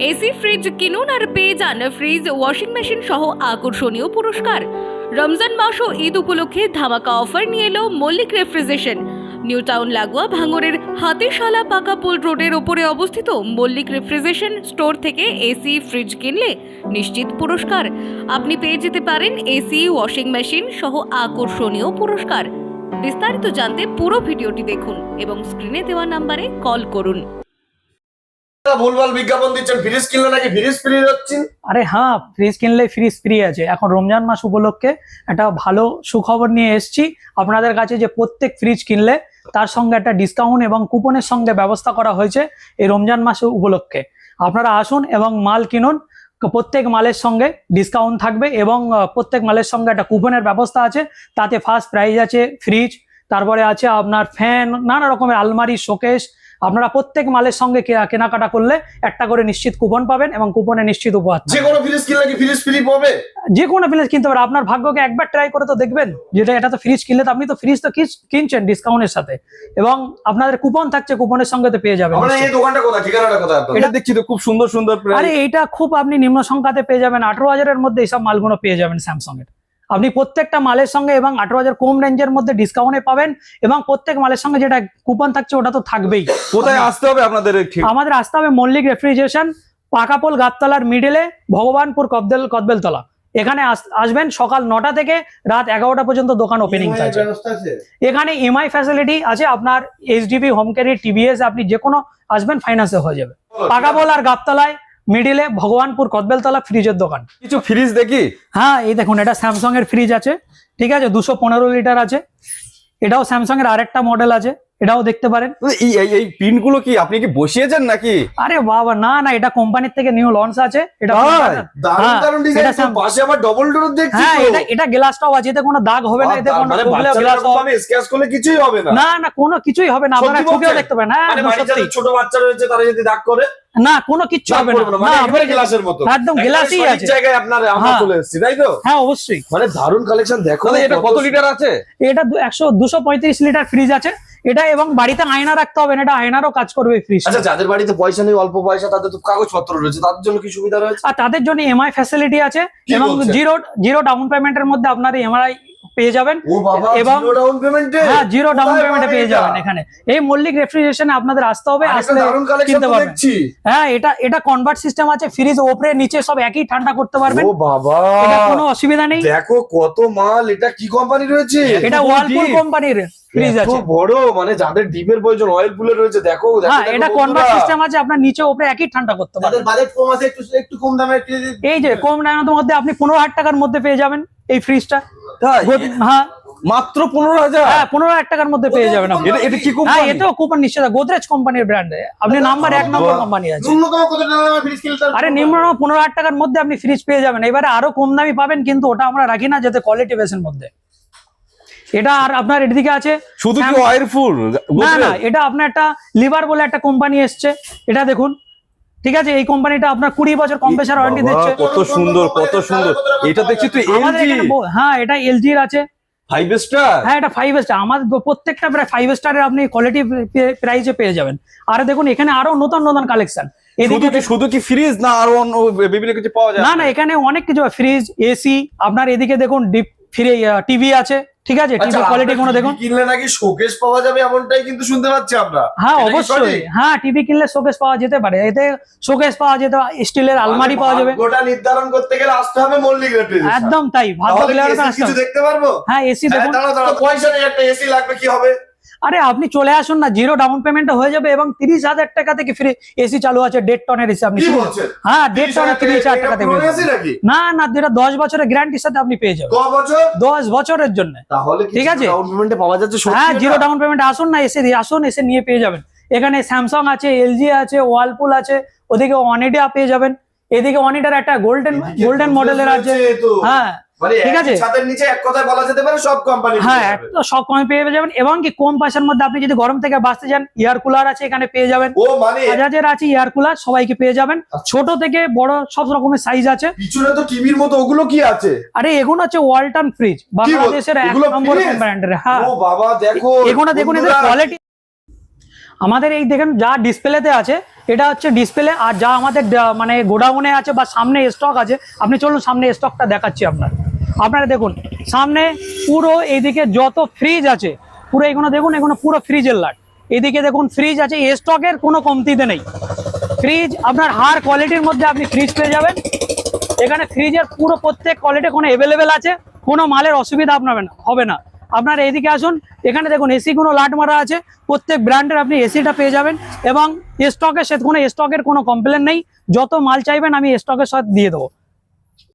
AC fridge কিনুন আর পেয়ে যান ফ্রিজ ওয়াশিং মেশিন সহ আকর্ষণীয় পুরস্কার। রমজান মাস ও ঈদ উপলক্ষে ধামাকা অফার নিয়ে এলো মল্লিক রেফ্রিজারেশন নিউ টাউন লাগোয়া ভাঙরের হাতিশালা পাকাপোল রোডের ওপরে অবস্থিত মল্লিক রেফ্রিজারেশন স্টোর থেকে এসি ফ্রিজ কিনলে নিশ্চিত পুরস্কার। আপনি পেয়ে যেতে পারেন এসি ওয়াশিং মেশিন সহ আকর্ষণীয় পুরস্কার। বিস্তারিত জানতে পুরো ভিডিওটি দেখুন এবং স্ক্রিনে দেওয়া নাম্বারে কল করুন। আরে হ্যাঁ ফ্রিজ ফ্রিজ ফ্রি আছে। এখন মাস উপলক্ষে একটা ভালো সুখবর নিয়ে আপনাদের কাছে যে প্রত্যেক ফ্রিজ কিনলে তার সঙ্গে একটা ডিসকাউন্ট এবং কুপনের সঙ্গে ব্যবস্থা করা হয়েছে এই রমজান মাস উপলক্ষে। আপনারা আসুন এবং মাল কিনুন। প্রত্যেক মালের সঙ্গে ডিসকাউন্ট থাকবে এবং প্রত্যেক মালের সঙ্গে একটা কুপনের ব্যবস্থা আছে। তাতে ফার্স্ট প্রাইজ আছে ফ্রিজ তারপরে আছে আপনার ফ্যান নানা রকমের আলমারি শোকেস আপনারা প্রত্যেক মালের সঙ্গে কেনাকাটা করলে একটা করে নিশ্চিত কুপন পাবেন এবং কুপনে নিশ্চিত উপহার। যে কোনো ফ্রিজ কিনলে কি ফ্রিজ ফ্রি পাবে? যে কোনো ফ্রিজ কিনতে পারে। আপনার ভাগ্যকে একবার ট্রাই করে তো দেখবেন যেটা এটা তো ফ্রিজ কিনলে তো আপনি তো ফ্রিজ তো কিন- কিনছেন ডিসকাউন্টের সাথে। এবং আপনাদের কুপন থাকছে কুপনের সঙ্গে তো পেয়ে যাবেন এই দোকানটা কোথায়? ঠিকানাটা কোথায়? এটা দেখছি তো খুব সুন্দর সুন্দর আরে এইটা খুব আপনি নিম্ন সংখ্যাতে পেয়ে যাবেন। আঠারো হাজারের মধ্যে এইসব মালগুলো পেয়ে যাবেন স্যামসং এর। আপনি প্রত্যেকটা মালের সঙ্গে এবং আঠারো হাজার কম রেঞ্জের মধ্যে ডিসকাউন্টে পাবেন এবং প্রত্যেক মালের সঙ্গে যেটা কুপন থাকছে ওটা তো থাকবেই। কোথায় আসতে হবে আপনাদের আমাদের আসতে হবে মল্লিক রেফ্রিজারেশন পাকাপোল গাবতলার মিডলে ভগবানপুর কদবেল কদবেলতলা। এখানে আস- আসবেন সকাল নটা থেকে রাত এগারোটা পর্যন্ত দোকান ওপেনিং ব্যবস্থা আছে? এখানে ইএমআই ফ্যাসিলিটি আছে আপনার এইচডিবি হোম ক্যারি টিভিএস আপনি যে কোনো আসবেন ফাইন্যান্সে হয়ে যাবে। পাকাপোল আর গাবতলায় মিডিলে ভগবানপুর কদবেলতলা ফ্রিজের দোকান। কিছু ফ্রিজ দেখি? হ্যাঁ এই দেখুন এটা স্যামসং এর ফ্রিজ আছে। ঠিক আছে দুশো পনেরো লিটার আছে। এটাও স্যামসং এর আরেকটা মডেল আছে। এটাও দেখতে পারেন। এই এই এই পিনগুলো কি আপনি কি বসিয়েছেন নাকি? আরে বাবা না না এটা কোম্পানির থেকে নিউ লঞ্চ আছে। এটা? দারুণ হ্যাঁ, দারুণ ডিজাইন পাশে আবার ডবল ডোর দেখছি হ্যাঁ এটা এটা গ্লাসটাও আছে এতে কোনো দাগ হবে না এতে কোনো মানে টুকলেও বাচ্চারা গ্লাস এরকম স্ক্র্যাচ করলে কিছুই হবে না। না না কোনো কিছুই হবে না আপনারা বলছেন? দেখতে পাবেন হ্যাঁ মানে যাদের ছোট বাচ্চা রয়েছে তারা যদি দাগ করে না কোনো কিচ্ছু হবে না। একবারে গ্লাসের মতো। একদম গ্লাসই আছে। জায়গায় আপনার আমরা হ্যাঁ। চলে এসেছি তাই তো? হ্যাঁ অবশ্যই। মানে দারুণ কালেকশন দেখো এটা কত লিটার আছে? এটা দু- একশো দুশো পঁয়ত্রিশ লিটার ফ্রিজ আছে। এটা এবং বাড়িতে আয়না রাখতে হবে না এটা আয়নারও কাজ করবে ফ্রিজ আচ্ছা যাদের বাড়িতে পয়সা নেই অল্প পয়সা তাদের তো কাগজপত্র রয়েছে তাদের জন্য কি সুবিধা রয়েছে? আর তাদের জন্য এমআই ফ্যাসিলিটি আছে এবং জিরো জিরো ডাউন পেমেন্টের মধ্যে আপনার এমআই পেয়ে যাবেন। এবং- জিরো ডাউন পেমেন্টে হ্যাঁ জিরো ডাউন পেমেন্টে পেয়ে যাবেন এখানে। এই মল্লিক রেফ্রিজারেশনে আপনাদের আসতে হবে আসলে কিনতে পারবেন। হ্যাঁ এটা এটা কনভার্ট সিস্টেম আছে ফ্রিজ ওপরে নিচে সব একই ঠান্ডা করতে পারবেন। ও বাবা। এটা কোনো অসুবিধা নেই। দেখো কত মাল এটা কি কোম্পানি রয়েছে? এটা ওয়ালপুল কোম্পানির ফ্রিজ এত আছে। বড় মানে যাদের ডিপের প্রয়োজন অয়েল পুলের রয়েছে দেখো দেখো, হ্যাঁ এটা কনভার্ট সিস্টেম আছে আপনার নিচে ওপরে একই ঠান্ডা করতে পারবেন। যাদের বাজেট কম আছে একটু একটু কম দামে এই যে কম দামের মধ্যে আপনি পনেরো হাজার টাকার মধ্যে পেয়ে যাবেন এই ফ্রিজটা? হ্যাঁ। মাত্র পনেরো হাজার? হ্যাঁ পনেরো হাজার টাকার মধ্যে পেয়ে যাবেন আপনি। এটা এটা কি হ্যাঁ কোম্পানি এতেও কুপন নিশ্চিত গোদরেজ কোম্পানির ব্র্যান্ড আপনি নাম্বার এক নম্বর কোম্পানি আছে। ন্যূনতম কত টাকা দামে ফ্রিজ কিনতে? আরে নিম্ন পনেরো হাজার টাকার মধ্যে আপনি ফ্রিজ পেয়ে যাবেন। এবারে আরও কম দামি পাবেন কিন্তু ওটা আমরা রাখি না যাতে কোয়ালিটি বেসের মধ্যে। এটা আর আপনার এদিকে আছে। শুধু কি Sam- না না এটা আপনার একটা লিভার বলে একটা কোম্পানি এসছে। এটা দেখুন। ঠিক আছে? এই কোম্পানিটা আপনার কুড়ি বছর কম্প্রেসার ওয়ারেন্টি দিচ্ছে। কত সুন্দর কত সুন্দর। এটা দেখছি তুই এলজি হ্যাঁ এটা এলজির আছে। ফাইভ স্টার হ্যাঁ এটা ফাইভ স্টার আমাদের প্রত্যেকটা প্রায় ফাইভ স্টারের আপনি কোয়ালিটি প্রাইসে পেয়ে যাবেন। আর দেখুন এখানে আরও নতুন নতুন কালেকশন এদিকে শুধু কি ফ্রিজ না আরও অন্য বিভিন্ন কিছু পাওয়া যায়? না না এখানে অনেক কিছু ফ্রিজ এসি আপনার এদিকে দেখুন ডিপ ফ্রি টিভি আছে। ঠিক আছে আচ্ছা, টিভি কোয়ালিটি কোনো দেখুন। কিনলে নাকি শোকেস পাওয়া যাবে এমনটাই কিন্তু শুনতে পাচ্ছি আমরা। হ্যাঁ অবশ্যই। হ্যাঁ টিভি কিনলে শোকেস পাওয়া যেতে পারে। এতে শোকেস পাওয়া যেতে স্টিলের আলমারি পাওয়া যাবে। গোটা নির্ধারণ করতে গেলে আসতে হবে মল্লিক একদম তাই ক্লিয়ার কিছু দেখতে পারব? হ্যাঁ এসি হ্যাঁ, দেখুন। দাঁড়াও দাঁড়াও পয়সা নেই একটা এসি লাগবে কি হবে? আরে আপনি চলে আসুন না জিরো ডাউন পেমেন্ট হয়ে যাবে এবং তিরিশ হাজার টাকা থেকে ফ্রি এসি চালু আছে দেড় টনের এসি আপনি হ্যাঁ দেড় টনের তিরিশ হাজার টাকা থেকে না না যেটা দশ বছরের গ্যারান্টির সাথে আপনি পেয়ে যাবেন। দশ বছরের জন্য। তাহলে ঠিক আছে? পাওয়া যাচ্ছে হ্যাঁ জিরো ডাউন পেমেন্ট আসুন না এসে আসুন এসে নিয়ে পেয়ে যাবেন। এখানে স্যামসাং আছে এলজি আছে ওয়ালপুল আছে ওদিকে ওয়ানিডা পেয়ে যাবেন। এদিকে ওয়ানিডার একটা গোল্ডেন গোল্ডেন মডেলের আছে। হ্যাঁ ঠিক ঠিক আছে। আছে? ছাদের নিচে এক কথায় বলা যেতে পারে সব কোম্পানি হ্যাঁ সব পেয়ে যাবেন এবং কি কম পয়সার মধ্যে আপনি যদি গরম থেকে বাঁচতে চান এয়ার কুলার আছে এখানে পেয়ে যাবেন। ও মানে? বাজাজের আছে এয়ার কুলার সবাইকে পেয়ে যাবেন। ছোট থেকে বড় সব রকমের সাইজ আছে। পিছনে তো টিভির মতো ওগুলো কি আছে? আরে এগুলো ওয়ালটন ফ্রিজ বাংলাদেশের এক নম্বর ব্র্যান্ডের হ্যাঁ। ও বাবা দেখো এগুলো দেখুন এদের কোয়ালিটি আমাদের এই দেখেন যা ডিসপ্লেতে আছে এটা হচ্ছে ডিসপ্লে আর যা আমাদের মানে গোডাউনে আছে বা সামনে স্টক আছে আপনি চলুন সামনে স্টকটা দেখাচ্ছি আপনার। আপনারা দেখুন, সামনে পুরো এইদিকে যত ফ্রিজ আছে, পুরো এগুলো দেখুন, এগুলো পুরো ফ্রিজের লাট। এদিকে দেখুন ফ্রিজ আছে স্টকের কোনো কমতিতে নেই। ফ্রিজ আপনার হার কোয়ালিটির মধ্যে আপনি ফ্রিজ পেয়ে যাবেন। এখানে ফ্রিজের পুরো প্রত্যেক কোয়ালিটি কোনো অ্যাভেলেবেল আছে, কোনো মালের অসুবিধা আপনার হবে না আপনার এদিকে আসুন, এখানে দেখুন এসি কোনো লাট মারা আছে, প্রত্যেক ব্র্যান্ডের আপনি এসিটা পেয়ে যাবেন এবং স্টকের সে কোনো স্টকের কোনো কমপ্লেন নেই। যত মাল চাইবেন, আমি স্টকের সাথে দিয়ে দেবো।